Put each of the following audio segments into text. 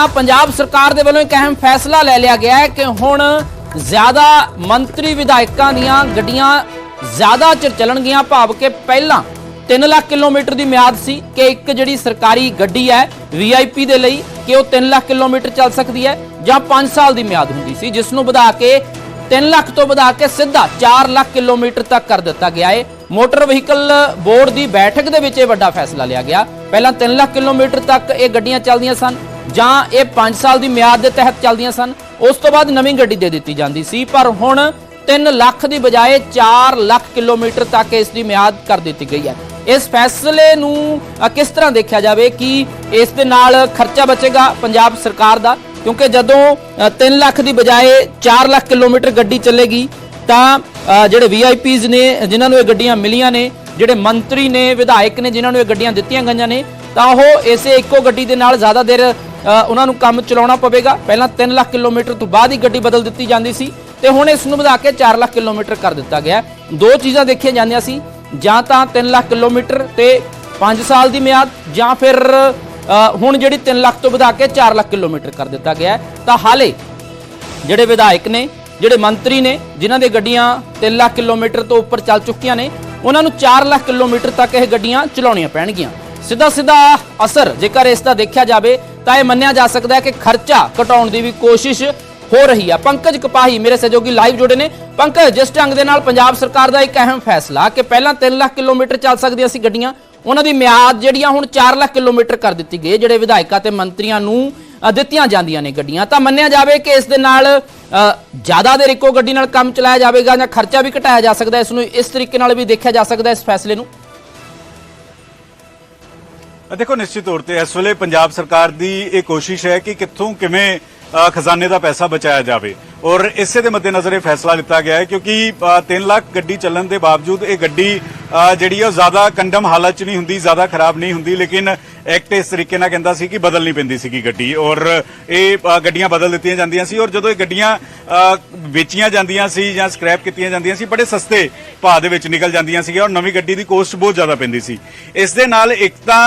ਦੀਆਂ ਪੰਜਾਬ ਸਰਕਾਰ ਦੇ ਵੱਲੋਂ ਇੱਕ ਅਹਿਮ ਫੈਸਲਾ ਲੈ ਲਿਆ ਗਿਆ ਹੈ ਕਿ ਹੁਣ ਜ਼ਿਆਦਾ ਮੰਤਰੀ ਵਿਧਾਇਕਾਂ ਦੀਆਂ ਗੱਡੀਆਂ ਜ਼ਿਆਦਾ ਚਿਰ ਚੱਲਣਗੀਆਂ। ਭਾਵ ਕਿ ਪਹਿਲਾਂ 3 ਲੱਖ ਕਿਲੋਮੀਟਰ ਦੀ ਮਿਆਦ ਸੀ ਕਿ ਇੱਕ ਜਿਹੜੀ ਸਰਕਾਰੀ ਗੱਡੀ ਹੈ ਵੀਆਈਪੀ ਦੇ ਲਈ, ਕਿ ਉਹ 3 ਲੱਖ ਕਿਲੋਮੀਟਰ ਚੱਲ ਸਕਦੀ ਹੈ ਜਾਂ 5 ਸਾਲ ਦੀ ਮਿਆਦ ਹੁੰਦੀ ਸੀ, ਜਿਸ ਨੂੰ ਵਧਾ ਕੇ 3 ਲੱਖ ਤੋਂ ਵਧਾ ਕੇ ਸਿੱਧਾ 4 ਲੱਖ ਕਿਲੋਮੀਟਰ ਤੱਕ ਕਰ ਦਿੱਤਾ ਗਿਆ ਹੈ। ਮੋਟਰ ਵਹੀਕਲ ਬੋਰਡ ਦੀ ਬੈਠਕ ਦੇ ਵਿੱਚ ਇਹ ਵੱਡਾ ਫੈਸਲਾ ਲਿਆ ਗਿਆ। ਪਹਿਲਾਂ 3 ਲੱਖ ਕਿਲੋਮੀਟਰ ਤੱਕ ਇਹ ਗੱਡੀਆਂ ਚੱਲਦੀਆਂ ਸਨ ਜਾਂ ਇਹ 5 ਸਾਲ ਦੀ ਮਿਆਦ ਦੇ ਤਹਿਤ ਚੱਲਦੀਆਂ ਸਨ ਉਸ ਤੋਂ ਬਾਅਦ ਨਵੀਂ ਗੱਡੀ ਦੇ ਦਿੱਤੀ ਜਾਂਦੀ ਸੀ ਪਰ ਹੁਣ 3 ਲੱਖ ਦੀ ਬਜਾਏ 4 ਲੱਖ ਕਿਲੋਮੀਟਰ ਤੱਕ ਇਸ ਦੀ ਮਿਆਦ ਕਰ ਦਿੱਤੀ ਗਈ ਹੈ। ਇਸ ਫੈਸਲੇ ਨੂੰ ਕਿਸ ਤਰ੍ਹਾਂ ਦੇਖਿਆ ਜਾਵੇ ਕਿ ਇਸ ਦੇ ਨਾਲ ਖਰਚਾ ਬਚੇਗਾ ਪੰਜਾਬ ਸਰਕਾਰ ਦਾ? ਕਿਉਂਕਿ ਜਦੋਂ 3 ਲੱਖ ਦੀ ਬਜਾਏ 4 ਲੱਖ ਕਿਲੋਮੀਟਰ ਗੱਡੀ ਚੱਲੇਗੀ ਤਾਂ ਅ, ਜਿਹੜੇ ਵੀਆਈਪੀਜ਼ ਨੇ ਜਿਨ੍ਹਾਂ ਨੂੰ ਇਹ ਗੱਡੀਆਂ ਮਿਲੀਆਂ ਨੇ ਜਿਹੜੇ ਮੰਤਰੀ ਨੇ ਵਿਧਾਇਕ ਨੇ ਜਿਨ੍ਹਾਂ ਨੂੰ ਇਹ ਗੱਡੀਆਂ ਦਿੱਤੀਆਂ ਗਈਆਂ ਨੇ ਤਾਂ ਉਹ ਇਸੇ ਇੱਕੋ ਗੱਡੀ ਦੇ ਨਾਲ ਜ਼ਿਆਦਾ ਦੇਰ ਉਹਨਾਂ ਨੂੰ ਕੰਮ ਚਲਾਉਣਾ ਪਵੇਗਾ। ਪਹਿਲਾਂ 3 ਲੱਖ ਕਿਲੋਮੀਟਰ ਤੋਂ ਬਾਅਦ ਹੀ ਗੱਡੀ ਬਦਲ ਦਿੱਤੀ ਜਾਂਦੀ ਸੀ ਤੇ ਹੁਣ ਇਸ ਨੂੰ ਵਧਾ ਕੇ 4 ਲੱਖ ਕਿਲੋਮੀਟਰ ਕਰ ਦਿੱਤਾ ਗਿਆ ਦੋ ਚੀਜ਼ਾਂ ਦੇਖੀਆਂ ਜਾਂਦੀਆਂ ਸੀ, ਜਾਂ ਤਾਂ 3 ਲੱਖ ਕਿਲੋਮੀਟਰ ਤੇ 5 ਸਾਲ ਦੀ ਮਿਆਦ, ਜਾਂ ਫਿਰ ਹੁਣ ਜਿਹੜੀ 3 ਲੱਖ ਤੋਂ ਵਧਾ ਕੇ 4 ਲੱਖ ਕਿਲੋਮੀਟਰ ਕਰ ਦਿੱਤਾ ਗਿਆ ਤਾਂ ਹਾਲੇ ਜਿਹੜੇ ਵਿਧਾਇਕ ਨੇ, ਜਿਹੜੇ ਮੰਤਰੀ ਨੇ, ਜਿਨ੍ਹਾਂ ਦੇ ਗੱਡੀਆਂ 3 ਲੱਖ ਕਿਲੋਮੀਟਰ ਤੋਂ ਉੱਪਰ ਚੱਲ ਚੁੱਕੀਆਂ ਨੇ, ਉਹਨਾਂ ਨੂੰ 4 ਲੱਖ ਕਿਲੋਮੀਟਰ ਤੱਕ ਇਹ ਗੱਡੀਆਂ ਚਲਾਉਣੀਆਂ ਪੈਣਗੀਆਂ। ਸਿੱਧਾ ਸਿੱਧਾ ਅਸਰ ਜੇਕਰ ਇਸ ਦਾ ਦੇਖਿਆ ਜਾਵੇ, ਤਾਂ ਇਹ ਮੰਨਿਆ ਜਾ ਸਕਦਾ ਹੈ ਕਿ ਖਰਚਾ ਘਟਾਉਣ ਦੀ ਵੀ ਕੋਸ਼ਿਸ਼ ਹੋ ਰਹੀ ਹੈ ਪੰਕਜ ਕਪਾਹੀ ਮੇਰੇ ਸਹਿਯੋਗੀ ਲਾਈਵ ਜੁੜੇ ਨੇ। ਪੰਕਜ, ਜਿਸ ਢੰਗ ਦੇ ਨਾਲ ਪੰਜਾਬ ਸਰਕਾਰ ਦਾ ਇੱਕ ਅਹਿਮ ਫੈਸਲਾ ਕਿ ਪਹਿਲਾਂ 3 ਲੱਖ ਕਿਲੋਮੀਟਰ ਚੱਲ ਸਕਦੀਆਂ ਸੀ ਗੱਡੀਆਂ, ਉਹਨਾਂ ਦੀ ਮਿਆਦ ਜਿਹੜੀਆਂ ਹੁਣ 4 ਲੱਖ ਕਿਲੋਮੀਟਰ ਕਰ ਦਿੱਤੀ ਗਈ ਜਿਹੜੇ ਵਿਧਾਇਕਾਂ ਤੇ ਮੰਤਰੀਆਂ ਨੂੰ ਦਿੱਤੀਆਂ ਜਾਂਦੀਆਂ ਨੇ ਗੱਡੀਆਂ। ਤਾਂ ਮੰਨਿਆ ਜਾਵੇ ਕਿ ਇਸ ਦੇ ਨਾਲ ਜ਼ਿਆਦਾ ਦੇਰ ਇੱਕੋ ਗੱਡੀ ਨਾਲ ਕੰਮ ਚਲਾਇਆ ਜਾਵੇਗਾ ਜਾਂ ਖਰਚਾ ਵੀ ਘਟਾਇਆ ਜਾ ਸਕਦਾ ਇਸ ਨੂੰ ਇਸ ਤਰੀਕੇ ਨਾਲ ਵੀ ਦੇਖਿਆ ਜਾ ਸਕਦਾ ਇਸ ਫੈਸਲੇ ਨੂੰ। ਦੇਖੋ, ਨਿਸ਼ਚਿਤ ਤੌਰ ਤੇ ਇਸ ਵੇਲੇ ਪੰਜਾਬ ਸਰਕਾਰ ਦੀ ਇਹ ਕੋਸ਼ਿਸ਼ ਹੈ ਕਿ ਕਿੱਥੋਂ ਕਿਵੇਂ ਖਜ਼ਾਨੇ ਦਾ ਪੈਸਾ ਬਚਾਇਆ ਜਾਵੇ। ਔਰ ਇਸੇ ਦੇ ਮੱਦੇਨਜ਼ਰ ਇਹ ਫੈਸਲਾ ਲਿੱਤਾ ਗਿਆ ਹੈ ਕਿਉਂਕਿ 3 ਲੱਖ ਗੱਡੀ ਚੱਲਣ ਦੇ ਬਾਵਜੂਦ ਇਹ ਗੱਡੀ ਜਿਹੜੀ ਹੈ ਉਹ ਜ਼ਿਆਦਾ ਕੰਡਮ ਹਾਲਤ 'ਚ ਨਹੀਂ ਹੁੰਦੀ, ਜ਼ਿਆਦਾ ਖਰਾਬ ਨਹੀਂ ਹੁੰਦੀ, ਲੇਕਿਨ ਐਕਟ ਇਸ ਤਰੀਕੇ ਨਾਲ ਕਹਿੰਦਾ ਸੀ ਕਿ ਬਦਲਣੀ ਪੈਂਦੀ ਸੀਗੀ ਗੱਡੀ। ਔਰ ਇਹ ਗੱਡੀਆਂ ਬਦਲ ਦਿੱਤੀਆਂ ਜਾਂਦੀਆਂ ਸੀ ਔਰ ਜਦੋਂ ਇਹ ਗੱਡੀਆਂ ਵੇਚੀਆਂ ਜਾਂਦੀਆਂ ਸੀ ਜਾਂ ਸਕ੍ਰੈਪ ਕੀਤੀਆਂ ਜਾਂਦੀਆਂ ਸੀ, ਬੜੇ ਸਸਤੇ ਭਾਅ ਦੇ ਵਿੱਚ ਨਿਕਲ ਜਾਂਦੀਆਂ ਸੀ ਔਰ ਨਵੀਂ ਗੱਡੀ ਦੀ ਕੋਸਟ ਬਹੁਤ ਜ਼ਿਆਦਾ ਪੈਂਦੀ ਸੀ। ਇਸ ਦੇ ਨਾਲ ਇੱਕ ਤਾਂ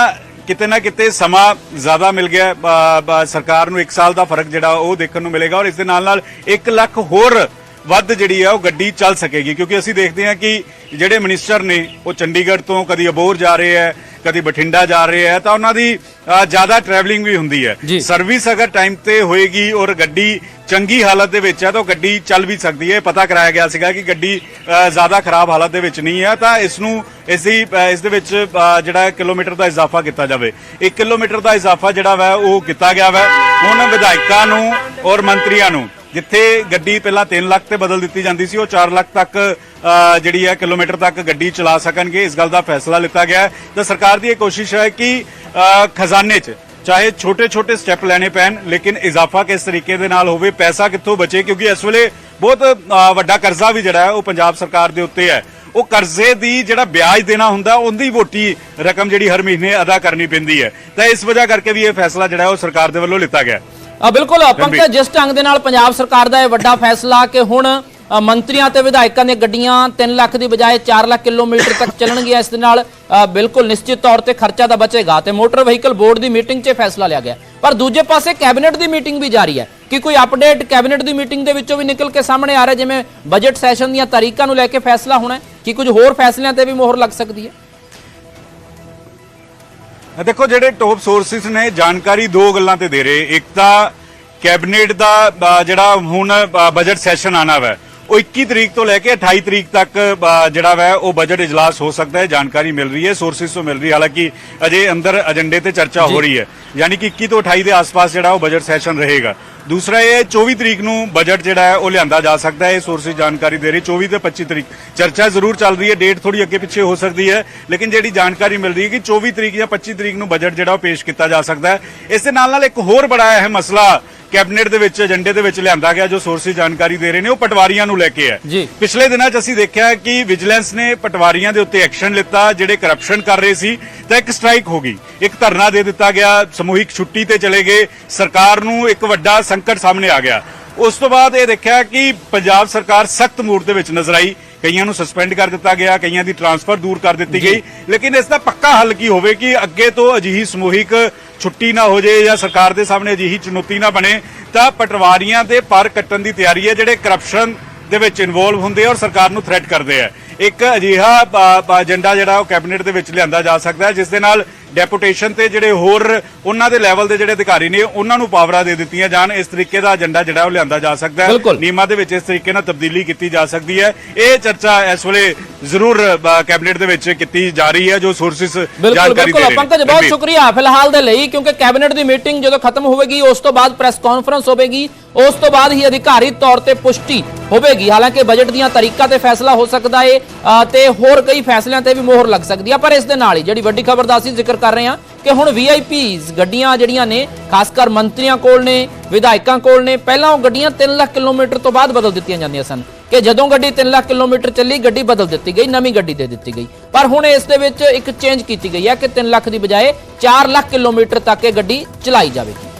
ਕਿਤੇ ਨਾ ਕਿਤੇ ਸਮਾਂ ਜ਼ਿਆਦਾ ਮਿਲ ਗਿਆ ਸਰਕਾਰ ਨੂੰ 1 ਸਾਲ ਦਾ ਫ਼ਰਕ ਜਿਹੜਾ ਉਹ ਦੇਖਣ ਨੂੰ ਮਿਲੇਗਾ ਔਰ ਇਸ ਦੇ ਨਾਲ ਨਾਲ 1 ਲੱਖ ਹੋਰ ਵੱਧ ਜਿਹੜੀ ਹੈ ਉਹ ਗੱਡੀ ਚੱਲ ਸਕੇਗੀ ਕਿਉਂਕਿ ਅਸੀਂ ਦੇਖਦੇ ਹਾਂ ਕਿ ਜਿਹੜੇ ਮਿਨਿਸਟਰ ਨੇ ਉਹ ਚੰਡੀਗੜ੍ਹ ਤੋਂ ਕਦੀ ਅਬੋਰ ਜਾ ਰਹੇ ਹੈ ਕਦੀ ਬਠਿੰਡਾ ਜਾ ਰਹੇ ਹੈ ਤਾਂ ਉਹਨਾਂ ਦੀ ਜ਼ਿਆਦਾ ਟਰੈਵਲਿੰਗ ਵੀ ਹੁੰਦੀ। ਹੈ ਸਰਵਿਸ ਅਗਰ ਟਾਈਮ ਤੇ ਹੋਏਗੀ ਔਰ ਗੱਡੀ ਚੰਗੀ ਹਾਲਤ ਦੇ ਵਿੱਚ ਹੈ ਤਾਂ ਉਹ ਗੱਡੀ ਚੱਲ ਵੀ ਸਕਦੀ ਹੈ। ਪਤਾ ਕਰਾਇਆ ਗਿਆ ਸੀਗਾ ਕਿ ਗੱਡੀ ਜ਼ਿਆਦਾ ਖਰਾਬ ਹਾਲਤ ਦੇ ਵਿੱਚ ਨਹੀਂ ਹੈ ਤਾਂ ਇਸ ਨੂੰ ਇਸ ਦੀ ਇਸ ਦੇ ਵਿੱਚ ਜਿਹੜਾ ਕਿਲੋਮੀਟਰ ਦਾ ਇਜ਼ਾਫਾ ਕੀਤਾ ਜਾਵੇ। 1 ਕਿਲੋਮੀਟਰ ਦਾ ਇਜ਼ਾਫਾ ਜਿਹੜਾ ਵਾ, ਉਹ ਕੀਤਾ ਗਿਆ ਵਾ। ਹੁਣ ਵਿਧਾਇਕਾਂ ਨੂੰ ਔਰ ਮੰਤਰੀਆਂ ਨੂੰ, ਜਿੱਥੇ ਗੱਡੀ ਪਹਿਲਾਂ 3 ਲੱਖ ਤੇ ਬਦਲ ਦਿੱਤੀ ਜਾਂਦੀ ਸੀ, ਉਹ 4 ਲੱਖ ਤੱਕ ਜਿਹੜੀ ਹੈ ਕਿਲੋਮੀਟਰ ਤੱਕ ਗੱਡੀ ਚਲਾ ਸਕਣਗੇ। ਇਸ ਗੱਲ ਦਾ ਫੈਸਲਾ ਲਿੱਤਾ ਗਿਆ ਤਾਂ ਸਰਕਾਰ ਦੀ ਇਹ ਕੋਸ਼ਿਸ਼ ਹੈ ਕਿ ਖਜ਼ਾਨੇ 'ਚ ਚਾਹੇ ਛੋਟੇ-ਛੋਟੇ ਸਟੈਪ ਲੈਣੇ ਪੈਣ ਲੇਕਿਨ ਇਜ਼ਾਫਾ ਕਿਸ ਤਰੀਕੇ ਦੇ ਨਾਲ ਹੋਵੇ ਪੈਸਾ ਕਿੱਥੋਂ ਬਚੇ? ਕਿਉਂਕਿ ਇਸ ਵੇਲੇ ਬਹੁਤ ਵੱਡਾ ਕਰਜ਼ਾ ਵੀ ਜਿਹੜਾ ਹੈ ਉਹ ਪੰਜਾਬ ਸਰਕਾਰ ਦੇ ਉੱਤੇ ਹੈ। ਉਹ ਕਰਜ਼ੇ ਦੀ ਜਿਹੜਾ ਵਿਆਜ ਦੇਣਾ ਹੁੰਦਾ ਉਹਦੀ ਮੋਟੀ ਰਕਮ ਜਿਹੜੀ ਹਰ ਮਹੀਨੇ ਅਦਾ ਕਰਨੀ ਪੈਂਦੀ ਹੈ। ਤਾਂ ਇਸ ਵਜ੍ਹਾ ਕਰਕੇ ਵੀ ਇਹ ਫੈਸਲਾ ਜਿਹੜਾ ਉਹ ਸਰਕਾਰ ਦੇ ਵੱਲੋਂ ਲਿੱਤਾ ਗਿਆ। ਅ, ਬਿਲਕੁਲ ਪੰਕਜ ਜਿਸ ਢੰਗ ਦੇ ਨਾਲ ਪੰਜਾਬ ਸਰਕਾਰ ਦਾ ਇਹ ਵੱਡਾ ਫੈਸਲਾ ਕਿ ਹੁਣ ਮੰਤਰੀਆਂ ਤੇ ਵਿਧਾਇਕਾਂ ਦੀਆਂ ਗੱਡੀਆਂ 3 ਲੱਖ ਦੀ ਬਜਾਏ 4 ਲੱਖ ਕਿਲੋਮੀਟਰ ਤੱਕ ਚੱਲਣਗੀਆਂ। ਇਸ ਦੇ ਨਾਲ ਬਿਲਕੁਲ ਨਿਸ਼ਚਿਤ ਤੌਰ ਤੇ ਖਰਚਾ ਤਾਂ ਬਚੇਗਾ ਤੇ ਮੋਟਰ ਵਹੀਕਲ ਬੋਰਡ ਦੀ ਮੀਟਿੰਗ 'ਚ ਫੈਸਲਾ ਲਿਆ ਗਿਆ। ਪਰ ਦੂਜੇ ਪਾਸੇ ਕੈਬਨਿਟ ਦੀ ਮੀਟਿੰਗ ਵੀ ਜਾਰੀ ਹੈ ਕਿ ਕੋਈ ਅਪਡੇਟ ਕੈਬਨਿਟ ਦੀ ਮੀਟਿੰਗ ਦੇ ਵਿੱਚੋਂ ਵੀ ਨਿਕਲ ਕੇ ਸਾਹਮਣੇ ਆ ਰਿਹਾ, ਜਿਵੇਂ ਬਜਟ ਸੈਸ਼ਨ ਦੀਆਂ ਤਾਰੀਖਾਂ ਨੂੰ ਲੈ ਕੇ ਫੈਸਲਾ ਹੋਣਾ ਹੈ। ਕਿ ਕੁਝ ਹੋਰ ਫੈਸਲਿਆਂ ਤੇ ਵੀ ਮੋਹਰ ਲੱਗ ਸਕਦੀ ਹੈ? ਦੇਖੋ, ਜਿਹੜੇ ਟੌਪ ਸੋਰਸਿਸ ਨੇ, ਜਾਣਕਾਰੀ ਦੋ ਗੱਲਾਂ ਤੇ ਦੇ ਰਹੇ। ਇੱਕ ਤਾਂ ਕੈਬਨਿਟ ਦਾ ਜਿਹੜਾ ਹੁਣ ਬਜਟ ਸੈਸ਼ਨ ਆਣਾ ਵਾ ਉਹ 21 ਤਰੀਕ ਤੋਂ ਲੈ ਕੇ 28 ਤਰੀਕ ਤੱਕ ਜਿਹੜਾ ਵਾ ਉਹ ਬਜਟ ਇਜਲਾਸ ਹੋ ਸਕਦਾ ਹੈ ਜਾਣਕਾਰੀ ਮਿਲ ਰਹੀ ਹੈ ਸੋਰਸਿਸ ਤੋਂ ਮਿਲ ਰਹੀ ਹੈ। ਹਾਲਾਂਕਿ ਅਜੇ ਅੰਦਰ ਏਜੰਡੇ ਤੇ ਚਰਚਾ ਹੋ ਰਹੀ ਹੈ। ਯਾਨੀ ਕਿ 21 ਤੋਂ 28 ਦੇ ਆਸ-ਪਾਸ ਜਿਹੜਾ ਉਹ ਬਜਟ ਸੈਸ਼ਨ ਰਹੇਗਾ। ਦੂਸਰਾ ਇਹ 24 ਤਰੀਕ ਨੂੰ ਬਜਟ ਜਿਹੜਾ ਹੈ ਉਹ ਲਿਆਂਦਾ ਜਾ ਸਕਦਾ ਹੈ ਇਹ ਸੋਰਸਿਸ ਜਾਣਕਾਰੀ ਦੇ ਰਹੀ 24 ਤੇ 25 ਤਰੀਕ। ਚਰਚਾ ਜ਼ਰੂਰ ਚੱਲ ਰਹੀ ਹੈ ਡੇਟ ਥੋੜੀ ਅੱਗੇ ਪਿੱਛੇ ਹੋ ਸਕਦੀ ਹੈ ਲੇਕਿਨ ਜਿਹੜੀ ਜਾਣਕਾਰੀ ਮਿਲ ਰਹੀ ਹੈ ਕਿ 24 ਤਰੀਕ ਜਾਂ 25 ਤਰੀਕ ਨੂੰ ਬਜਟ ਜਿਹੜਾ ਉਹ ਪੇਸ਼ ਕੀਤਾ ਜਾ ਸਕਦਾ ਹੈ। ਇਸ ਦੇ ਨਾਲ ਨਾਲ ਇੱਕ ਹੋਰ ਬੜਾ ਅਹਿਮ ਮਸਲਾ ਕੈਬਨਿਟ ਦੇ ਵਿੱਚ ਏਜੰਡੇ ਦੇ ਵਿੱਚ ਲਿਆਂਦਾ ਗਿਆ ਜੋ ਸੋਰਸਿਸ ਜਾਣਕਾਰੀ ਦੇ ਰਹੇ ਨੇ ਉਹ ਪਟਵਾਰੀਆਂ ਨੂੰ ਲੈ ਕੇ ਹੈ। ਜੀ। ਪਿਛਲੇ ਦਿਨਾਂ 'ਚ ਅਸੀਂ ਦੇਖਿਆ ਕਿ ਵਿਜੀਲੈਂਸ ਨੇ ਪਟਵਾਰੀਆਂ ਦੇ ਉੱਤੇ ਐਕਸ਼ਨ ਲਿੱਤਾ ਜਿਹੜੇ ਕਰਪਸ਼ਨ ਕਰ ਰਹੇ ਸੀ ਤਾਂ ਇੱਕ ਸਟ੍ਰਾਈਕ ਹੋ ਗਈ। ਇੱਕ ਧਰਨਾ ਦੇ ਦਿੱਤਾ ਗਿਆ ਸਮੂਹਿਕ ਛੁੱਟੀ ਤੇ ਚਲੇ ਗਏ ਸਰਕਾਰ ਨੂੰ ਇੱਕ ਵੱਡਾ ਸੰਕਟ ਸਾਹਮਣੇ ਆ ਗਿਆ। ਉਸ ਤੋਂ ਬਾਅਦ ਇਹ ਦੇਖਿਆ ਕਿ ਪੰਜਾਬ ਸਰਕਾਰ ਸਖਤ ਮੂਡ ਦੇ ਵਿੱਚ ਨਜ਼ਰ ਆਈ। ਕਈਆਂ ਨੂੰ ਸਸਪੈਂਡ ਕਰ ਦਿੱਤਾ ਗਿਆ ਕਈਆਂ ਦੀ ਟਰਾਂਸਫਰ ਦੂਰ ਕਰ ਦਿੱਤੀ ਗਈ। ਲੇਕਿਨ ਇਸ ਦਾ ਪੱਕਾ ਹੱਲ ਕੀ ਹੋਵੇ ਕਿ ਅੱਗੇ ਤੋਂ ਅਜਿਹੀ ਸਮੂਹਿਕ ਛੁੱਟੀ ਨਾ ਹੋ ਜਾਏ ਜਾਂ ਸਰਕਾਰ ਦੇ ਸਾਹਮਣੇ ਅਜਿਹੀ ਚੁਣੌਤੀ ਨਾ ਬਣੇ ਤਾਂ ਪਟਵਾਰੀਆਂ ਦੇ ਪਰ ਕੱਟਣ ਦੀ ਤਿਆਰੀ ਹੈ ਜਿਹੜੇ ਕਰਪਸ਼ਨ ਦੇ ਵਿੱਚ ਇਨਵੋਲਵ ਹੁੰਦੇ ਔਰ ਸਰਕਾਰ ਨੂੰ ਥ੍ਰੈਟ ਕਰਦੇ ਆ। ਇੱਕ ਅਜਿਹਾ ਏਜੰਡਾ ਜਿਹੜਾ ਉਹ ਕੈਬਨਿਟ ਦੇ ਵਿੱਚ ਲਿਆਂਦਾ ਜਾ ਸਕਦਾ ਹੈ ਜਿਸ ਦੇ ਨਾਲ ਡੈਪੂਟੇਸ਼ਨ ਤੇ ਜਿਹੜੇ ਹੋਰ ਉਹਨਾਂ ਦੇ ਲੈਵਲ ਦੇ ਜਿਹੜੇ ਅਧਿਕਾਰੀ ਨੇ ਉਹਨਾਂ ਨੂੰ ਪਾਵਰਾਂ ਦੇ ਦਿੱਤੀਆਂ ਜਾਣ। ਇਸ ਤਰੀਕੇ ਦਾ ਏਜੰਡਾ ਜਿਹੜਾ ਉਹ ਲਿਆਂਦਾ ਜਾ ਸਕਦਾ ਹੈ। ਨਿਯਮਾਂ ਦੇ ਵਿੱਚ ਇਸ ਤਰੀਕੇ ਨਾਲ ਤਬਦੀਲੀ ਕੀਤੀ ਜਾ ਸਕਦੀ ਹੈ। ਇਹ ਚਰਚਾ ਇਸ ਵੇਲੇ ਜ਼ਰੂਰ ਕੈਬਨਿਟ ਦੇ ਵਿੱਚ ਕੀਤੀ ਜਾ ਰਹੀ ਹੈ ਜੋ ਸੋਰਸਿਸ ਜਾਣਕਾਰੀ ਦੇ ਬਿਲਕੁਲ। ਰਹੇ ਨੇ। ਪੰਕਜ ਬਹੁਤ। ਸ਼ੁਕਰੀਆ ਫਿਲਹਾਲ ਦੇ ਲਈ ਕਿਉਂਕਿ ਕੈਬਨਿਟ ਦੀ ਮੀਟਿੰਗ ਜਦੋਂ ਖਤਮ ਹੋਵੇਗੀ ਉਸ ਤੋਂ ਬਾਅਦ ਪ੍ਰੈਸ ਕਾਨਫਰੰਸ ਹੋਵੇਗੀ। ਉਸ ਤੋਂ ਬਾਅਦ ਹੀ ਅਧਿਕਾਰੀ ਤੌਰ ਤੇ ਪੁਸ਼ਟੀ ਹੋਵੇਗੀ। ਹਾਲਾਂਕਿ ਬਜਟ ਦੀਆਂ ਤਾਰੀਖਾਂ ਤੇ ਫੈਸਲਾ ਹੋ ਸਕਦਾ ਹੈ ਤੇ ਹੋਰ ਕਈ ਫੈਸਲਿਆਂ ਤੇ ਵੀ ਮੋਹਰ ਲੱਗ ਸਕਦੀ ਹੈ ਪਰ ਇਸ ਦੇ ਨਾਲ ਹੀ ਜਿਹੜੀ ਵੱਡੀ ਖਬਰ ਦਾ ਅਸੀਂ ਜ਼ਿਕਰ ਕਰ ਰਹੇ ਹਾਂ ਕਿ ਹੁਣ ਵੀਆਈਪੀਜ਼ ਗੱਡੀਆਂ ਜਿਹੜੀਆਂ ਨੇ, ਖਾਸ ਕਰ ਮੰਤਰੀਆਂ ਕੋਲ ਨੇ, ਵਿਧਾਇਕਾਂ ਕੋਲ ਨੇ, ਪਹਿਲਾਂ ਉਹ ਗੱਡੀਆਂ 3 ਲੱਖ ਕਿਲੋਮੀਟਰ ਤੋਂ ਬਾਅਦ ਬਦਲ ਦਿੱਤੀਆਂ ਜਾਂਦੀਆਂ ਸਨ ਕਿ ਜਦੋਂ ਗੱਡੀ 3 ਲੱਖ ਕਿਲੋਮੀਟਰ ਚੱਲੀ, ਗੱਡੀ ਬਦਲ ਦਿੱਤੀ ਗਈ, ਨਵੀਂ ਗੱਡੀ ਦੇ ਦਿੱਤੀ ਗਈ। ਪਰ ਹੁਣ ਇਸ ਦੇ ਵਿੱਚ ਇੱਕ ਚੇਂਜ ਕੀਤੀ ਗਈ ਹੈ ਕਿ 3 ਲੱਖ ਦੀ ਬਜਾਏ 4 ਲੱਖ ਕਿਲੋਮੀਟਰ ਤੱਕ ਇਹ ਗੱਡੀ ਚਲਾਈ ਜਾਵੇਗੀ।